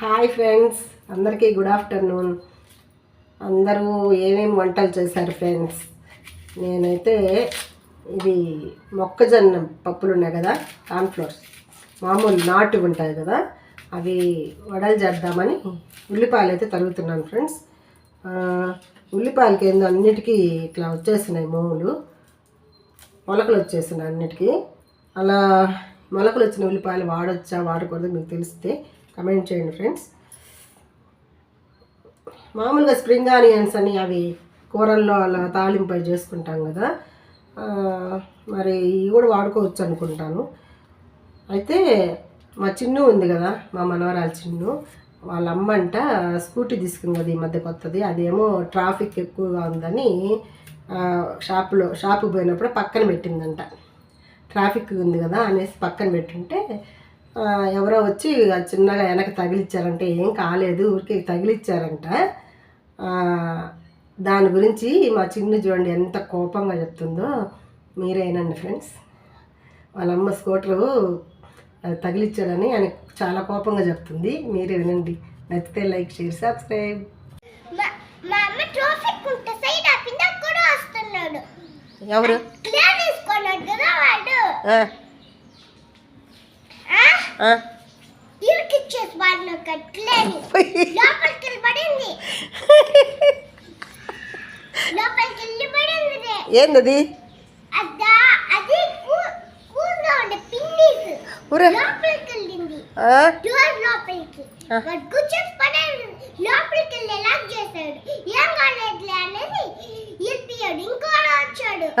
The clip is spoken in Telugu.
హాయ్ ఫ్రెండ్స్ అందరికీ గుడ్ ఆఫ్టర్నూన్. అందరూ ఏమేమి వంటలు చేశారు ఫ్రెండ్స్? నేనైతే ఇది మొక్కజొన్న పప్పులు ఉన్నాయి కదా కాన్ఫ్లోర్స్ మామూలు నాటు ఉంటాయి కదా అవి వడలు చేద్దామని ఉల్లిపాయలు అయితే తరుగుతున్నాను ఫ్రెండ్స్. ఉల్లిపాయలకి ఏందో అన్నిటికీ ఇట్లా వచ్చేసినాయి మోములు మొలకలు వచ్చేసినాయి అన్నిటికీ. అలా మొలకలు వచ్చిన ఉల్లిపాయలు వాడొచ్చా వాడకూడదు మీకు తెలిస్తే కమెంట్ చేయండి ఫ్రెండ్స్ మామూలుగా స్ప్రింగ్ ఆనియన్స్ అని అవి కూరల్లో అలా తాలింపు చేసుకుంటాం కదా. మరి ఇవి కూడా వాడుకోవచ్చు అనుకుంటాను. అయితే మా చిన్ను ఉంది కదా మా మనవరాలు చిన్ను వాళ్ళ అమ్మ అంట స్కూటీ తీసుకుంది కదా ఈ మధ్య కొత్తది. అదేమో ట్రాఫిక్ ఎక్కువగా ఉందని షాపులో షాపుకి పోయినప్పుడు పక్కన పెట్టిందంట. ట్రాఫిక్ ఉంది కదా అనేసి పక్కన పెట్టుంటే ఎవరో వచ్చి చిన్నగా వెనక తగిలిచ్చారంటే ఏం కాలేదు ఊరికే తగిలిచ్చారంట. దాని గురించి మా చిన్ను చూడండి ఎంత కోపంగా చెప్తుందో. మీరేనండి ఫ్రెండ్స్ వాళ్ళ అమ్మ స్కూటరు తగిలిచ్చాడని ఆయన చాలా కోపంగా చెప్తుంది. మీరే వినండి. నచ్చితే లైక్ షేర్ సబ్స్క్రైబ్. మా ఇరికిచ్చేసి వాడిని లోపలికి ఏందది? అదా ఉండే పిన్నీస్. లోపలికి వెళ్ళింది. ఆ, డోర్ లోపలికి. ఆ. వాడు కూర్చొని పడేది. లోపలికి వెళ్ళి చేశాడు. ఏం కాలేదులే అనేది ఇంకోడు వచ్చాడు.